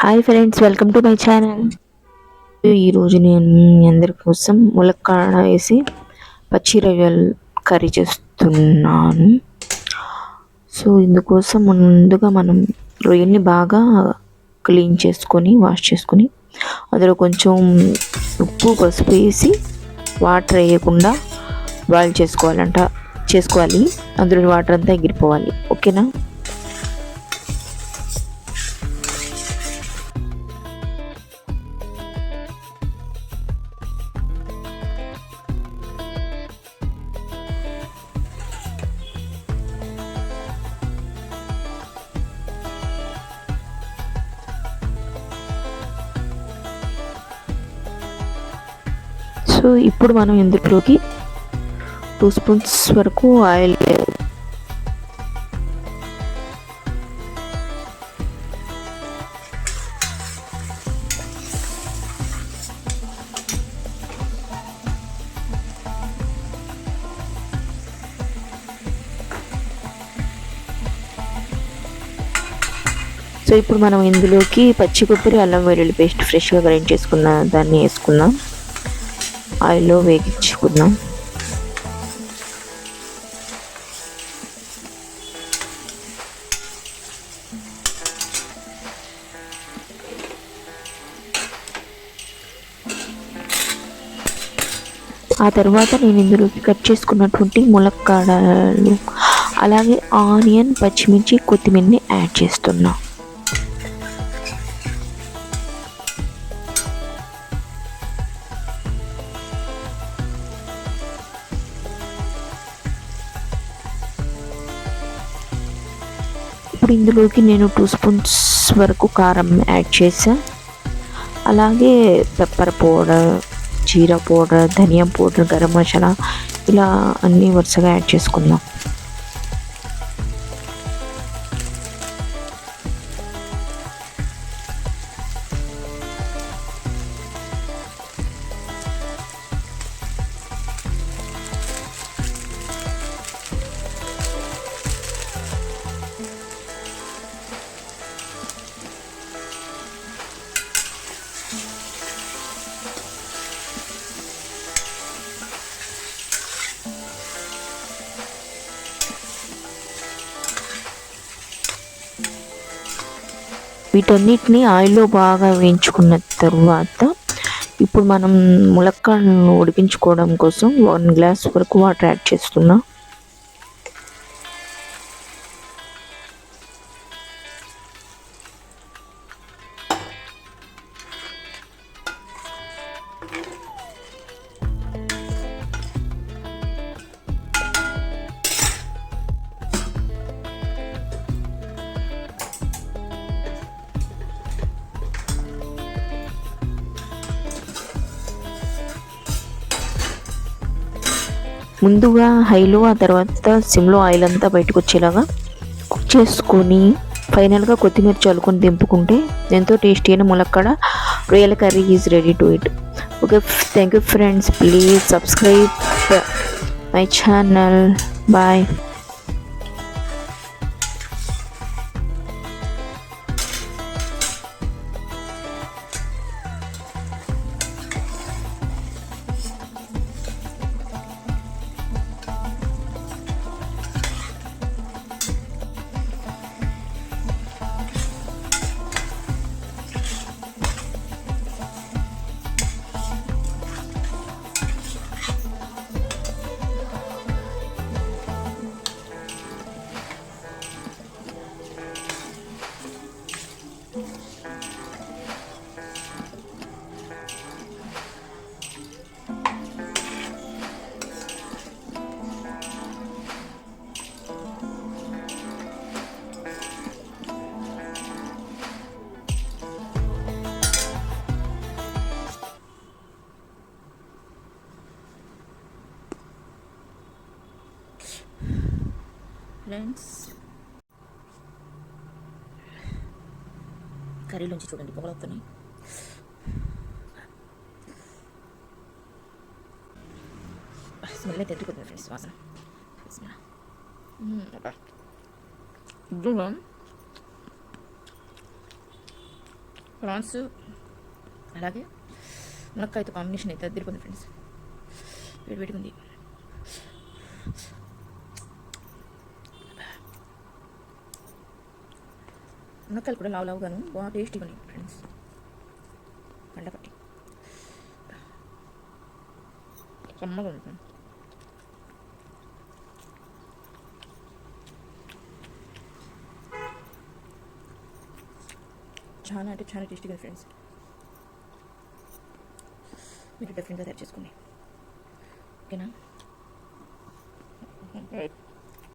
Hi friends welcome to my channel ఈరోజు నేను అందరి కోసం ములక్కాడ వేసి పచ్చి రొయ్యలు కర్రీ చేస్తున్నాను. సో ఇందుకోసం ముందుగా మనం రొయ్యల్ని బాగా క్లీన్ చేసుకొని వాష్ చేసుకొని అందులో కొంచెం ఉప్పు పసుపు వేసి వాటర్ వేయకుండా బాయిల్ చేసుకోవాలంట చేసుకోవాలి. అందులో వాటర్ అంతా ఎగిరిపోవాలి. ఓకేనా? సో ఇప్పుడు మనం ఇందులోకి టూ స్పూన్స్ వరకు ఆయిల్ సో ఇప్పుడు మనం ఇందులోకి పచ్చి కొబ్బరి అల్లం వెల్లుల్లి పేస్ట్ ఫ్రెష్గా గ్రైండ్ చేసుకున్న దాన్ని వేసుకుందాం. ఆయిల్లో వేగించుకుందాం ఆ తర్వాత నేను ఇందులోకి కట్ చేసుకున్నటువంటి ములక్కాడలు అలాగే ఆనియన్ పచ్చిమిర్చి కొత్తిమీరని యాడ్ చేస్తున్నాను ఇప్పుడు ఇందులోకి నేను టూ స్పూన్స్ వరకు కారం యాడ్ చేసా అలాగే pepper powder jeera powder dhania powder garam masala ఇలా అన్నీ వరుసగా యాడ్ చేసుకుందాం. వీటన్నిటిని ఆయిల్లో బాగా వేయించుకున్న తర్వాత ఇప్పుడు మనం ములక్కాడలను ఉడికించుకోవడం కోసం వన్ గ్లాస్ వరకు వాటర్ యాడ్ చేస్తున్నా. ముందుగా హైలో ఆ తర్వాత సిమ్లో ఆయిల్ అంతా బయటకు వచ్చేలాగా కుక్ చేసుకొని ఫైనల్గా కొత్తిమీర చల్లుకొని దింపుకుంటే ఎంతో టేస్టీ అయిన ములక్కడ రొయ్యల curry is ready to eat okay thank you friends please subscribe my channel bye friends. కర్రీలోంచి చూడండి పొగలవుతున్నాయి స్మెల్ అయితే ఎత్తుకుంటుంది ఫ్రెండ్స్ వాసన. స్మెల్ ప్రాన్స్ అలాగే మునక్కాయతో కాంబినేషన్ అయితే అద్దరిపోయింది ఫ్రెండ్స్. వేడి వేడిగా ఉంది. మునక్కాయలు కూడా లావు లావుగాను. బాగా టేస్టీగా ఉన్నాయి ఫ్రెండ్స్ పండ పట్టి. కమ్మగా చాలా అంటే చాలా టేస్టీగా ఫ్రెండ్స్ మీరు డిఫరెంట్గా తయారు చేసుకోండి ఓకేనా?